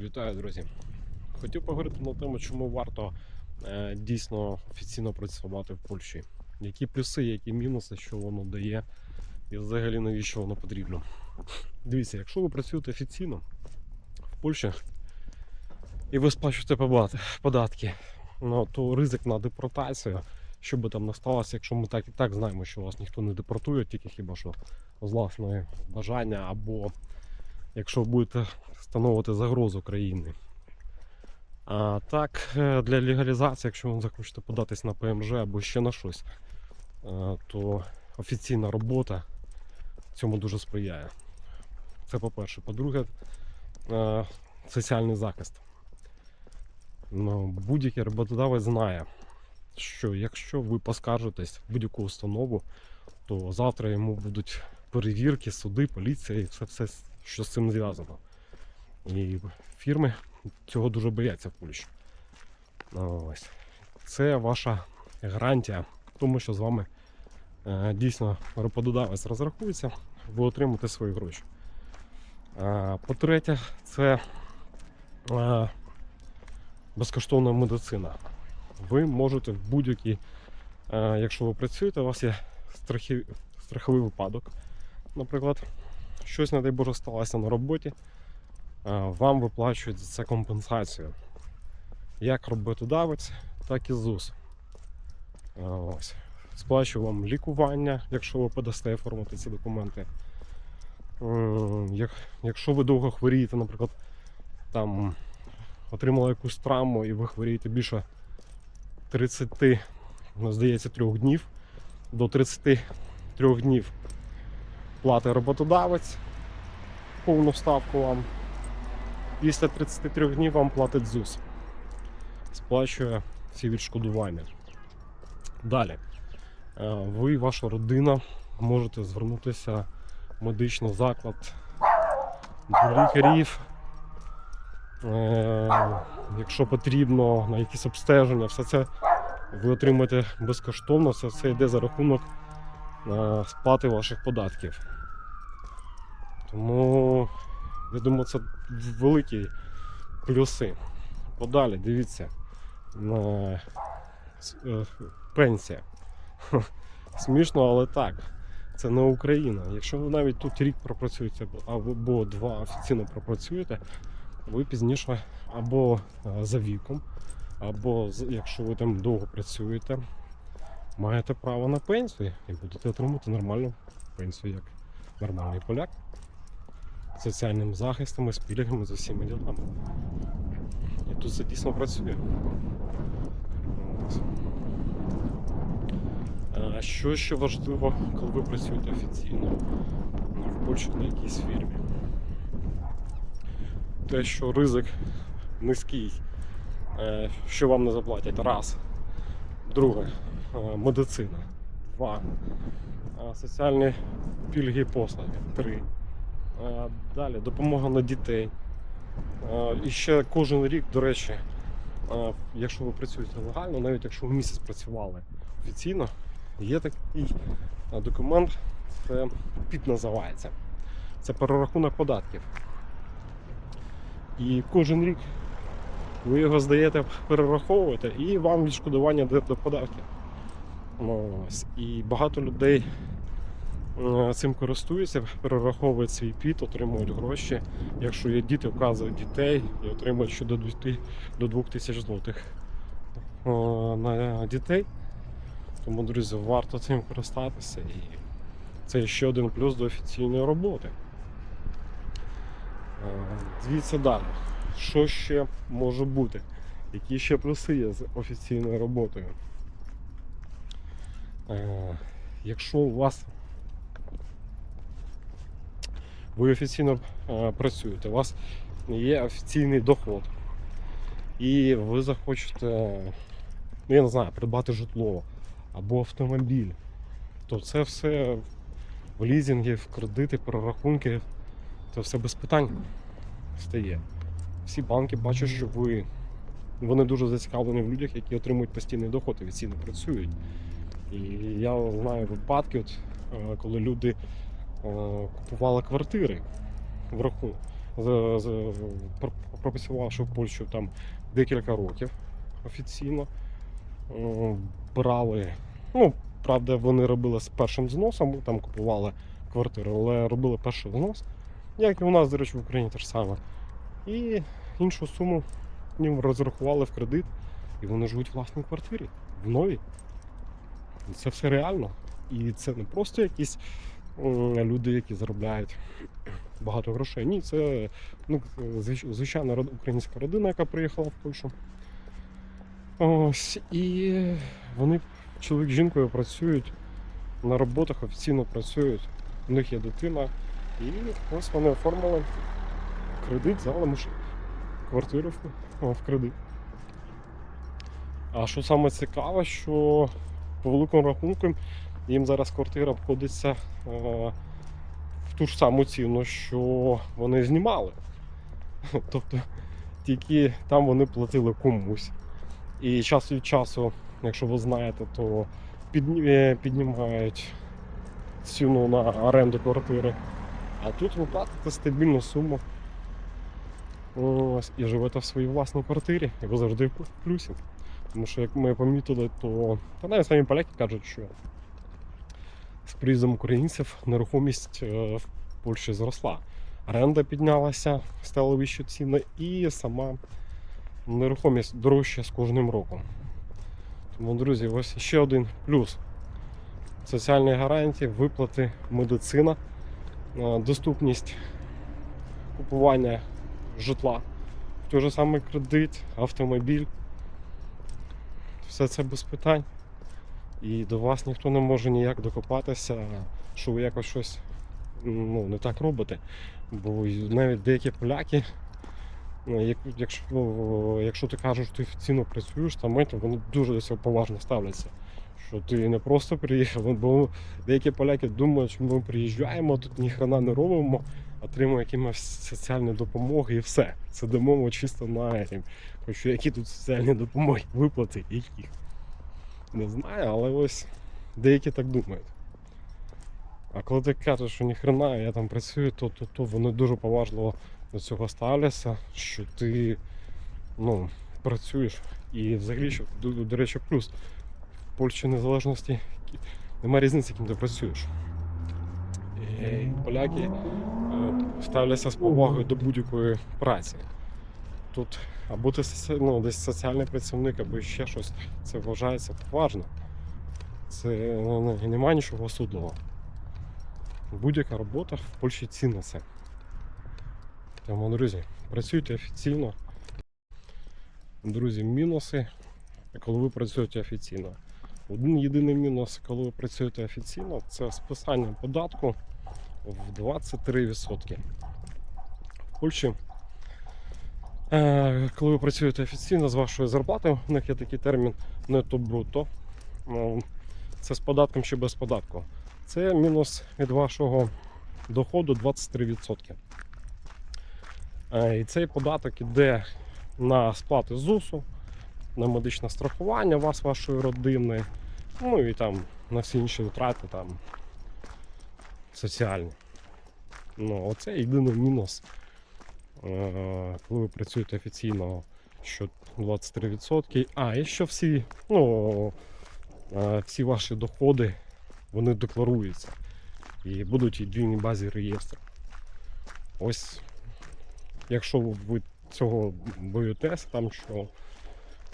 Вітаю, друзі. Хотів поговорити на тему, чому варто е, дійсно офіційно працювати в Польщі. Які плюси, які мінуси, що воно дає, і взагалі навіщо воно потрібно. Дивіться, якщо ви працюєте офіційно в Польщі і ви сплачуєте податки, ну, то ризик на депортацію, що би там не сталося, якщо ми так і так знаємо, що вас ніхто не депортує, тільки хіба що з власного бажання, або якщо будете становити загрозу країни. А так, е, для легалізації, якщо ви захочете податись на ПМЖ або ще на щось, е, то офіційна робота цьому дуже сприяє. Це по-перше. По-друге, е, соціальний захист. Ну, будь-який роботодавець знає, що якщо ви поскаржитесь в будь-яку установу, то завтра йому будуть перевірки, суди, поліція і все, все що з цим зв'язано. І фірми цього дуже бояться в Польщі. Ось. Це ваша гарантія, тому що з вами е, дійсно роботодавець розрахується, ви отримаєте свої гроші. По-третє, це е, безкоштовна медицина. Ви можете в будь-який, е, якщо ви працюєте, у вас є страховий випадок, наприклад, щось, не дай Боже, сталося на роботі, вам виплачують за це компенсацію. Як роботодавець, так і ЗУС. Ось. Сплачую вам лікування, якщо ви подасте оформити ці документи. Якщо ви довго хворієте, наприклад, там отримали якусь травму і ви хворієте більше 30, ну, здається, 3 днів, до 33 днів платить роботодавець повну ставку вам. Після 33 днів вам платить ЗУС. Сплачує всі відшкодування. Далі. Е, Ви ваша родина можете звернутися в медичний заклад до лікарів. Е, Якщо потрібно на якісь обстеження, все це ви отримаєте безкоштовно, це все йде за рахунок е, сплати ваших податків. Тому я думаю, це великі плюси. Подалі, дивіться. С- е, Пенсія. Смішно, але так. Це не Україна. Якщо ви навіть тут рік пропрацюєте або два офіційно пропрацюєте, ви пізніше або е, за віком, або якщо ви там довго працюєте, маєте право на пенсію і будете отримувати нормальну пенсію, як нормальний поляк. З соціальним захистом, з пільгами, з усіма ділами. І тут це дійсно працює. А що ще важливо, коли ви працюєте офіційно в Польщі на якійсь фірмі? Те, що ризик низький, е, що вам не заплатять. Раз. Друге, медицина. Два. Е, Соціальні пільги і послуги. Три. Е, Далі допомога на дітей. Е, І ще кожен рік, до речі, е, якщо ви працюєте легально, навіть якщо ви місяць працювали офіційно, є такий е, документ, це ПІП називається. Це перерахунок податків. І кожен рік ви його здаєте, перераховуєте, і вам відшкодування до податків. Ось. І багато людей е, цим користуються, перераховують свій піт, отримують гроші. Якщо є діти, вказують дітей і отримують ще до 2000 злотих е, на дітей. Тому, друзі, варто цим користатися. І це ще один плюс до офіційної роботи. Е, Дивіться далі. Що ще може бути? Які ще плюси є з офіційною роботою? Е, Якщо у вас ви офіційно е, працюєте, у вас є офіційний доход, і ви захочете, ну, я не знаю, придбати житло або автомобіль, то це все в лізинги, в кредити, перерахунки, це все без питань стає. Всі банки бачать, що ви вони дуже зацікавлені в людях, які отримують постійний доход і офіційно працюють. І я знаю випадки, от, е, коли люди е, купували квартири в з- пропрацювавши в Польщі там декілька років офіційно. Е, Брали, ну, правда, вони робили з першим зносом, там купували квартиру, але робили перший знос. Як і у нас, до речі, в Україні те ж саме. І іншу суму їм розрахували в кредит, і вони живуть в власній квартирі, в новій. Це все реально. І це не просто якісь люди, які заробляють багато грошей. Ні, це ну, звичайна українська родина, яка приїхала в Польщу. Ось, і вони, чоловік з жінкою, працюють на роботах, офіційно працюють. У них є дитина. І ось вони оформили кредит, взяли квартиру в кредит. А що саме цікаве, що по великому рахунку їм зараз квартира обходиться е, в ту ж саму ціну, що вони знімали. Тобто тільки там вони платили комусь. І час від часу, якщо ви знаєте, то е, піднімають ціну на оренду квартири. А тут ви платите стабільну суму. Ось, і живете в своїй власній квартирі, і ви завжди в плюсі. Тому що, як ми помітили, то та навіть самі поляки кажуть, що з приїздом українців нерухомість е, в Польщі зросла. Оренда піднялася, стали вищі ціни, і сама нерухомість дорожча з кожним роком. Тому, друзі, ось ще один плюс. Соціальні гарантії, виплати, медицина, е, доступність купування житла, в той же самий кредит, автомобіль. Все це без питань. І до вас ніхто не може ніяк докопатися, що ви якось щось ну, не так робите. Бо навіть деякі поляки, ну, якщо, якщо ти кажеш, що ти офіційно працюєш там, вони дуже до цього поважно ставляться. Що ти не просто приїхав, бо деякі поляки думають, що ми приїжджаємо, тут ні хрена не робимо, отримуємо якимось соціальні допомоги і все. Сидимо чисто на. Хоч які тут соціальні допомоги, виплати, яких. Не знаю, але ось деякі так думають. А коли ти кажеш, що ніхрена я там працюю, то, то, то вони дуже поважливо до цього ставляться, що ти ну, працюєш. І взагалі, що, до, до речі, плюс в Польщі незалежності немає різниці, ким ти працюєш. І поляки е, ставляться з повагою до будь-якої праці. Тут або ти ну, десь соціальний працівник, або ще щось, це вважається поважно. Це ну, немає нічого осудного. Будь-яка робота в Польщі цінна це. Тому, друзі, працюйте офіційно. Друзі, мінуси, коли ви працюєте офіційно. Один єдиний мінус, коли ви працюєте офіційно, це списання податку в 23%. В Польщі, е, коли ви працюєте офіційно з вашої зарплати, у них є такий термін нетто-бруто. Ну, Це з податком чи без податку. Це мінус від вашого доходу 23%. Е, І цей податок іде на сплати ЗУСу, на медичне страхування вас, вашої родини, ну і там на всі інші витрати там соціальні. Ну, оце єдиний мінус, е, коли ви працюєте офіційно, що 23%. А, і що всі, ну, е, всі ваші доходи вони декларуються і будуть єдиній базі реєстру. Ось, якщо ви цього боїтесь, там що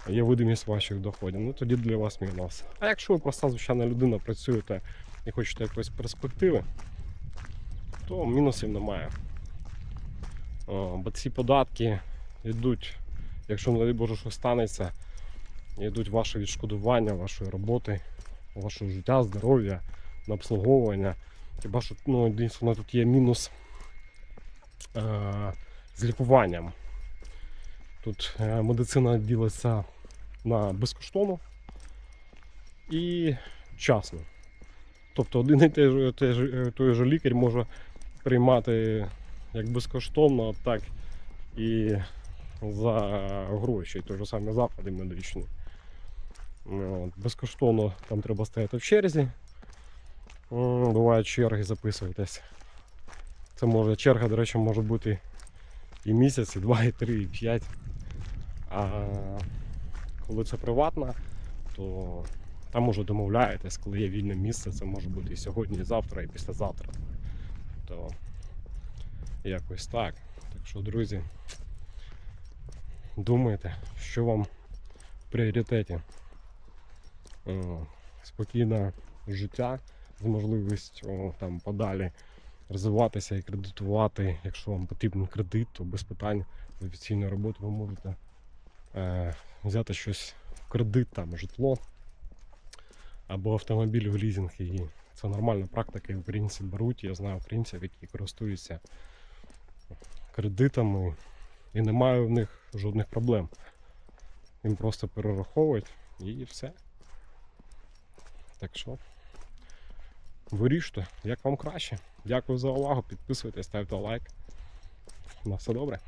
є видимість ваших доходів, ну тоді для вас мінус. А якщо ви проста звичайна людина працюєте і хочете якоїсь перспективи, то мінусів немає. Бо ці податки йдуть, якщо не дай Боже, що станеться, йдуть ваше відшкодування вашої роботи, вашого життя, здоров'я, на обслуговування. Хіба що ну, дійсно тут є мінус е- з лікуванням. Тут е, медицина ділиться на безкоштовну і вчасно. Тобто один і той же, той же, той же лікар може приймати як безкоштовно, так і за гроші, той же самі заклади медичні. Безкоштовно там треба стояти в черзі. Бувають черги записуєтесь. Це може черга, до речі, може бути і місяць, і два, і три, і п'ять. А коли це приватна, то там уже домовляєтесь, коли є вільне місце, це може бути і сьогодні, і завтра, і післязавтра. То якось так. Так що, друзі, думайте, що вам в пріоритеті. Спокійне життя з можливістю там подалі розвиватися і кредитувати. Якщо вам потрібен кредит, то без питань з офіційної роботи ви можете е, взяти щось в кредит, там житло або автомобіль в лізинг. І це нормальна практика, і українці беруть. Я знаю українців, які користуються кредитами і немає в них жодних проблем. Їм просто перераховують і все. Так що виріште, як вам краще. Дякую за увагу. Підписуйтесь, ставте лайк. На все добре.